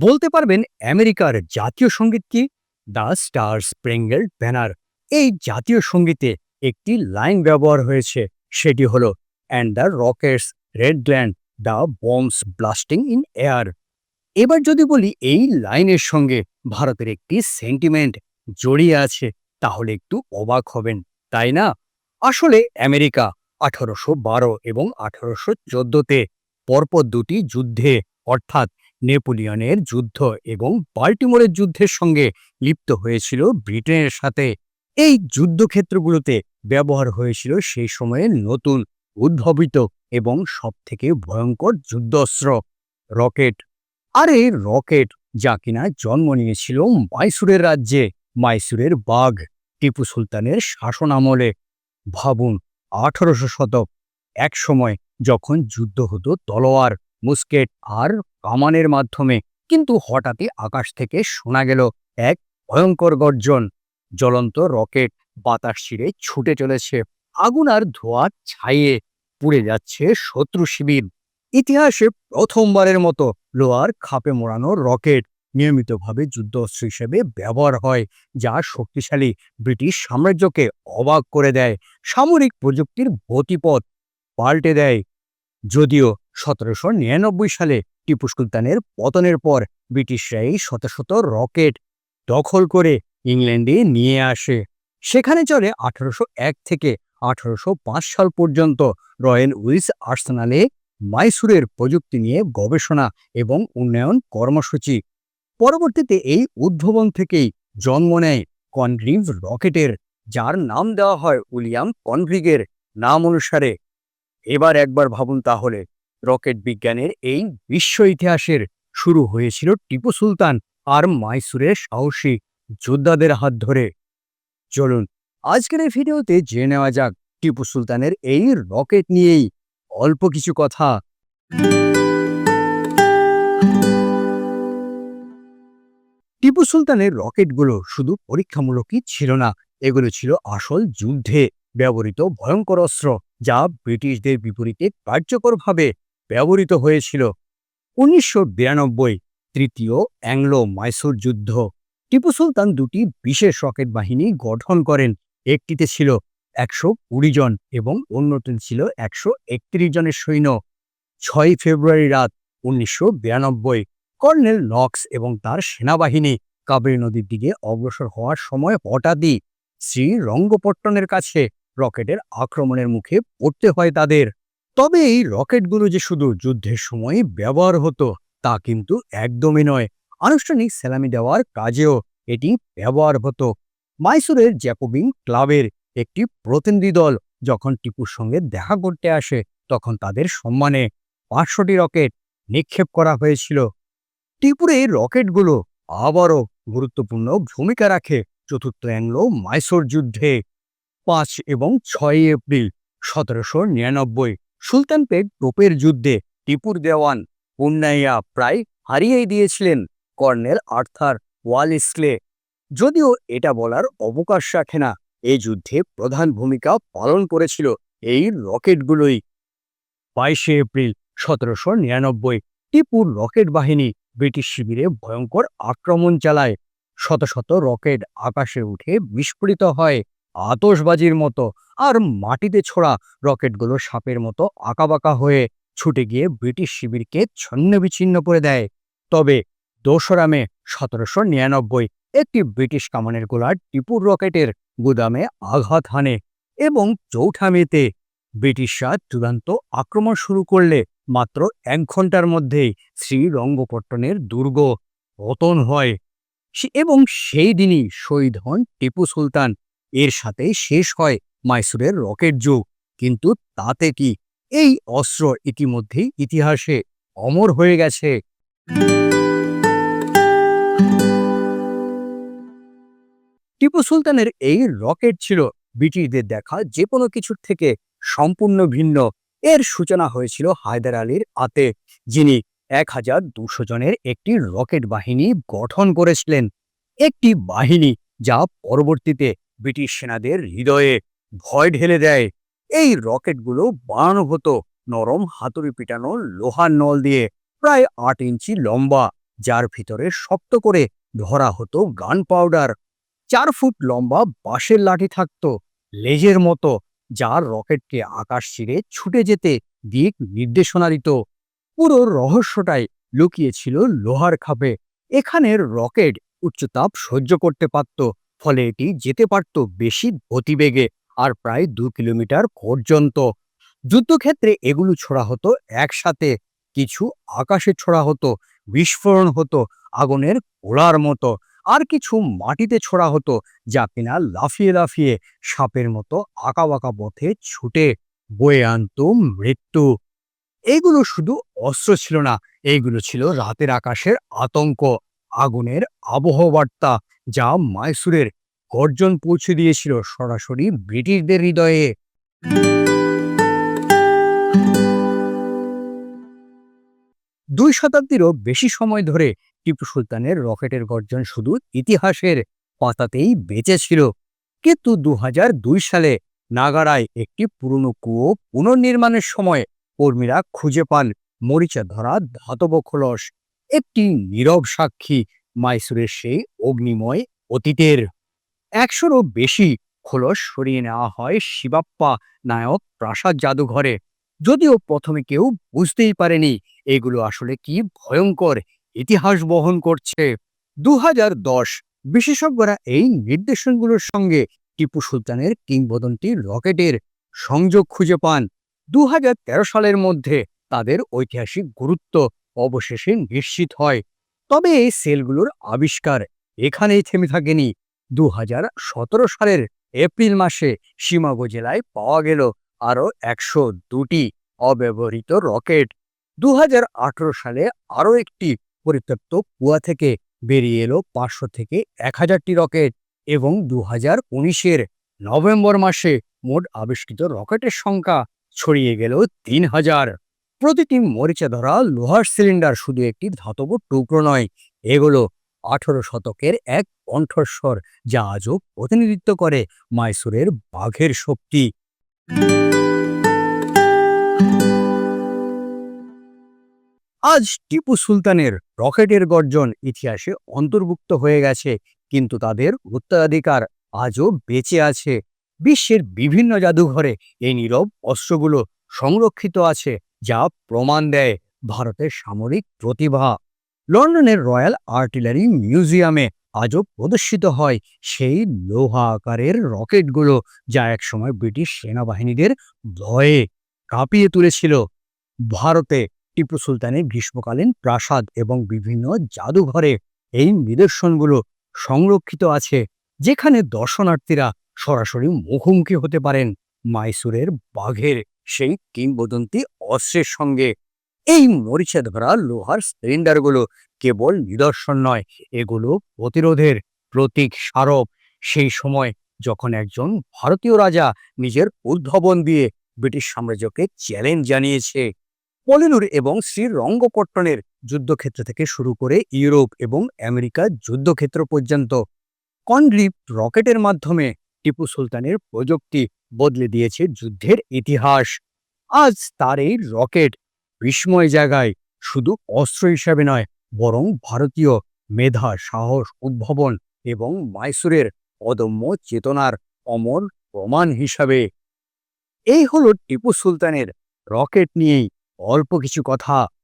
বলতে পারবেন আমেরিকার জাতীয় সংগীত কি? The star spangled banner. এই জাতীয় সঙ্গীতে একটি লাইন ব্যবহার হয়েছে। সেটি হল and the rockets red glare the bombs blasting in air এবার যদি বলি, এই লাইনের সঙ্গে ভারতের একটি সেন্টিমেন্ট জড়িয়ে আছে, তাহলে একটু অবাক হবেন, তাই না? আসলে আমেরিকা আঠারোশো বারো এবং আঠারোশো চোদ্দতে পরপর দুটি যুদ্ধে, অর্থাৎ নেপোলিয়নের যুদ্ধ এবং বাল্টিমোরের যুদ্ধের সঙ্গে লিপ্ত হয়েছিল ব্রিটেনের সাথে। এই যুদ্ধক্ষেত্রগুলোতে ব্যবহার হয়েছিল সেই সময়ে নতুন, উদ্ভাবিত এবং সবথেকে ভয়ঙ্কর যুদ্ধস্ত্র রকেট। আর এই রকেট যা কিনা জন্ম নিয়েছিল মাইসুরের রাজ্যে, মাইসুরের বাঘ টিপু সুলতানের শাসন আমলে। ভাবুন, আঠারোশো শতক, এক সময় যখন যুদ্ধ হতো তলোয়ার মুস্কেট আর কামানের মাধ্যমে। কিন্তু হঠাৎই আকাশ থেকে শোনা গেল এক ভয়ঙ্কর গর্জন। জ্বলন্ত রকেট বাতাস ছিঁড়ে ছুটে চলেছে। আগুন আর ধোঁয়া ছাইয়ে পুড়ে যাচ্ছে শত্রু শিবির। ইতিহাসে প্রথমবারের মতো লোহার খাপে মোড়ানো রকেট নিয়মিতভাবে যুদ্ধস্ত্র হিসেবে ব্যবহার হয়, যা শক্তিশালী ব্রিটিশ সাম্রাজ্যকে অবাক করে দেয়। সামরিক প্রযুক্তির গতিপথ পাল্টে দেয়। যদিও সতেরোশো নিরানব্বই সালে টিপু সুলতানের পতনের পর ব্রিটিশরা এই শত শত রকেট দখল করে ইংল্যান্ডে নিয়ে আসে। সেখানে চলে আঠারোশো এক থেকে আঠারোশো পাঁচ সাল পর্যন্ত রয়্যাল উইস আর্সেনালে মাইসুরের প্রযুক্তি নিয়ে গবেষণা এবং উন্নয়ন কর্মসূচি। পরবর্তীতে এই উদ্ভাবন থেকেই জন্ম নেয় কনগ্রিভ রকেটের, যার নাম দেওয়া হয় উইলিয়াম কনভ্রিগের নাম অনুসারে। এবার একবার ভাবুন তাহলে রকেট বিজ্ঞানের এই বিশ্ব ইতিহাসের শুরু হয়েছিল টিপু সুলতান আর মাইসুরের সাহসী যোদ্ধাদের হাত ধরে। চলুন, আজকের এই ভিডিওতে জেনে নেওয়া যাক টিপু সুলতানের এই রকেট নিয়েই অল্প কিছু কথা। টিপু সুলতানের রকেটগুলো শুধু পরীক্ষামূলকই ছিল না, এগুলো ছিল আসল যুদ্ধে ব্যবহৃত ভয়ঙ্কর অস্ত্র, যা ব্রিটিশদের বিপরীতে কার্যকরভাবে ব্যবহৃত হয়েছিল। উনিশশো বিরানব্বই তৃতীয় অ্যাংলো মাইসুর যুদ্ধ। টিপু সুলতান দুটি বিশেষ রকেট বাহিনী গঠন করেন। একটিতে ছিল একশো কুড়ি জন এবং অন্যটি ছিল একশো একত্রিশ জনের সৈন্য। ছয় ফেব্রুয়ারি রাত উনিশশো বিরানব্বই কর্নেল নক্স এবং তার সেনাবাহিনী কাবেরী নদীর দিকে অগ্রসর হওয়ার সময় হঠাৎই শ্রীরঙ্গপট্টনের কাছে রকেটের আক্রমণের মুখে পড়তে হয় তাদের। তবে এই রকেটগুলো যে শুধু যুদ্ধের সময় ব্যবহার হতো, তা কিন্তু একদমই নয়। আনুষ্ঠানিক সেলামি দেওয়ার কাজেও এটি ব্যবহার হতো। মাইসুরের জ্যাকোবিং ক্লাবের একটি প্রতিনিধি দল যখন টিপুর সঙ্গে দেখা করতে আসে, তখন তাদের সম্মানে পাঁচশোটি রকেট নিক্ষেপ করা হয়েছিল। টিপুর এই রকেটগুলো আবারও গুরুত্বপূর্ণ ভূমিকা রাখে চতুর্থ অ্যাংলো মাইসোর যুদ্ধে। পাঁচ এবং ছয় এপ্রিল সতেরোশো নিরানব্বই সুলতান পেগ টোপের যুদ্ধে টিপুর দেওয়ান পুন্নাইয়া প্রায় হারিয়েই দিয়েছিলেন কর্নেল আর্থার ওয়ালিসলে। যদিও এটা বলার অবকাশ রাখে না এই যুদ্ধে প্রধান ভূমিকা পালন করেছিল এই রকেটগুলোই। বাইশে এপ্রিল সতেরোশো নিরানব্বই, টিপুর রকেট বাহিনী ব্রিটিশ শিবিরে ভয়ঙ্কর আক্রমণ চালায়। শত শত রকেট আকাশে উঠে বিস্ফোরিত হয়। আতসবাজির মতো আর মাটিতে ছোড়া রকেটগুলো সাপের মতো আঁকাবাঁকা হয়ে ছুটে গিয়ে ব্রিটিশ শিবিরকে ছন্ন বিচ্ছিন্ন করে দেয়। তবে দোসরা মে সতেরোশো নিরানব্বই একটি ব্রিটিশ কামানের গোলার টিপুর রকেটের গুদামে আঘাত হানে এবং চৌঠা মেতে ব্রিটিশরা চূড়ান্ত আক্রমণ শুরু করলে মাত্র এক ঘণ্টার মধ্যেই শ্রীরঙ্গপট্টনের দুর্গ পতন হয়। এবং সেই দিনই শহীদ হন টিপু সুলতান। এর সাথে শেষ হয় মাইসুরের রকেট যুগ। কিন্তু তাতে কি? এই অস্ত্র ইতিমধ্যেই ইতিহাসে অমর হয়ে গেছে। টিপু সুলতানের এই রকেট ছিল ব্রিটিশদের দেখা যে কোনো কিছুর থেকে সম্পূর্ণ ভিন্ন। এর সূচনা হয়েছিল হায়দার আলীর আতে যিনি এক হাজার দুশো জনের একটি রকেট বাহিনী গঠন করেছিলেন। একটি বাহিনী যা পরবর্তীতে ব্রিটিশ সেনাদের হৃদয়ে ভয় ঢেলে দেয়। এই রকেটগুলো বানানো হতো নরম হাতুড়ি পিটানো লোহার নল দিয়ে প্রায় আট ইঞ্চি লম্বা, যার ভিতরে শক্ত করে ধরা হতো গান পাউডার চার ফুট লম্বা বাঁশের লাঠি থাকত, লেজের মতো যার রকেটকে আকাশ চিরে ছুটে যেতে দিক নির্দেশনা দিত। পুরো রহস্যটাই লুকিয়েছিল লোহার খাপে। এখানের রকেট উচ্চতাপ সহ্য করতে পারত ফলে এটি যেতে পারত বেশি গতিবেগে আর প্রায় দু কিলোমিটার পর্যন্ত। যুদ্ধক্ষেত্রে এগুলো ছোড়া হতো একসাথে, কিছু আকাশে ছোড়া হতো, বিস্ফোরণ হতো, আগুনের গোলার মতো, আর কিছু মাটিতে ছোড়া হতো, যা কিনা লাফিয়ে লাফিয়ে সাপের মতো আঁকা বাঁকা পথে ছুটে বয়ে আনতো মৃত্যু। এইগুলো শুধু অস্ত্র ছিল না এইগুলো ছিল রাতের আকাশের আতঙ্ক, আগুনের আবহবার্তা যা মাইসুরের গর্জন পৌঁছে দিয়েছিল সরাসরি ব্রিটিশদের হৃদয়ে। দুই শতাব্দীরও বেশি সময় ধরে টিপু সুলতানের রকেটের গর্জন শুধু ইতিহাসের পাতাতেই বেঁচে ছিল কিন্তু দু সালে নাগারায় একটি পুরনো কুয়ো পুনর্নির্মাণের সময় কর্মীরা খুঁজে পান মরিচা ধরা ধাতব খোলস, একটি নীরব সাক্ষী মাইসুরের সেই অগ্নিময় অতীতের। একশোরও বেশি খোলস সরিয়ে নেওয়া হয় শিবাপ্পা নায়ক প্রাসাদ জাদুঘরে। যদিও প্রথমে কেউ বুঝতেই পারেনি এগুলো আসলে কি ভয়ঙ্কর ইতিহাস বহন করছে। দু দশ বিশেষজ্ঞরা এই নির্দেশনগুলোর সঙ্গে টিপু সুলতানের কিংবদন্তি রকেটের সংযোগ খুঁজে পান। দু হাজার তেরো সালের মধ্যে তাদের ঐতিহাসিক গুরুত্ব অবশেষে নিশ্চিত হয়। তবে এই সেলগুলোর আবিষ্কার এখানেই থেমে থাকেনি। দু হাজার সতেরো সালের এপ্রিল মাসে সীমাগো জেলায় পাওয়া গেল আরও একশো দুটি অব্যবহৃত রকেট। দু হাজার আঠারো সালে আরও একটি পরিত্যক্ত কুয়া থেকে বেরিয়ে এলো পাঁচশো থেকে এক হাজারটি রকেট এবং দু হাজার উনিশের নভেম্বর মাসে মোট আবিষ্কৃত রকেটের সংখ্যা ছড়িয়ে গেল তিন হাজার। প্রতিটি মরিচা ধরা লোহার সিলিন্ডার শুধু একটি ধাতব টুকরো নয়, এগুলো আঠেরো শতকের এক কণ্ঠস্বর যা আজও প্রতিনিধিত্ব করে মাইসুরের বাঘের শক্তি। আজ টিপু সুলতানের রকেটের গর্জন ইতিহাসে অন্তর্ভুক্ত হয়ে গেছে, কিন্তু তাদের উত্তরাধিকার আজও বেঁচে আছে। বিশ্বের বিভিন্ন জাদুঘরে এই নীরব অস্ত্রগুলো সংরক্ষিত আছে। যা প্রমাণ দেয় ভারতের সামরিক প্রতিভা। লন্ডনের রয়্যাল আর্টিলারি মিউজিয়ামে আজও প্রদর্শিত হয় সেই লোহা আকারের রকেটগুলো যা একসময় ব্রিটিশ সেনাবাহিনীদের ভয়ে কাঁপিয়ে তুলেছিল। ভারতে টিপু সুলতানের গ্রীষ্মকালীন প্রাসাদ এবং বিভিন্ন জাদুঘরে এই নিদর্শনগুলো সংরক্ষিত আছে, যেখানে দর্শনার্থীরা সরাসরি মুখোমুখি হতে পারেন। মাইসুরের বাঘের সেই কিংবদন্তি অস্ত্রের সঙ্গে। এই মরিচা ধরা লোহার সিলিন্ডারগুলো কেবল নিদর্শন নয়, এগুলো প্রতিরোধের প্রতীক স্মারক। সেই সময় যখন একজন ভারতীয় রাজা নিজের উদ্ভাবন দিয়ে ব্রিটিশ সাম্রাজ্যকে চ্যালেঞ্জ জানিয়েছে, পলিনুর এবং শ্রীরঙ্গপট্টনের যুদ্ধক্ষেত্র থেকে শুরু করে ইউরোপ এবং আমেরিকার যুদ্ধক্ষেত্র পর্যন্ত কনগ্রিপ রকেটের মাধ্যমে টিপু সুলতানের প্রযুক্তি বদলে দিয়েছে যুদ্ধের ইতিহাস। আজ তার এই রকেট বিস্ময় জায়গায় শুধু অস্ত্র হিসাবে নয়, বরং ভারতীয় মেধা, সাহস, উদ্ভাবন এবং মাইসুরের অদম্য চেতনার অমর প্রমাণ হিসাবে। এই হল টিপু সুলতানের রকেট নিয়েই অল্প কিছু কথা